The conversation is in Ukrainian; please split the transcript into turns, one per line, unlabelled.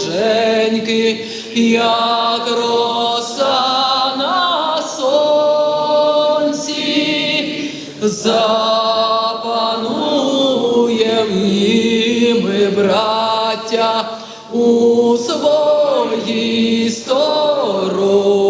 воріженьки, як роса на сонці, запанує ми, браття, у своїй стороні.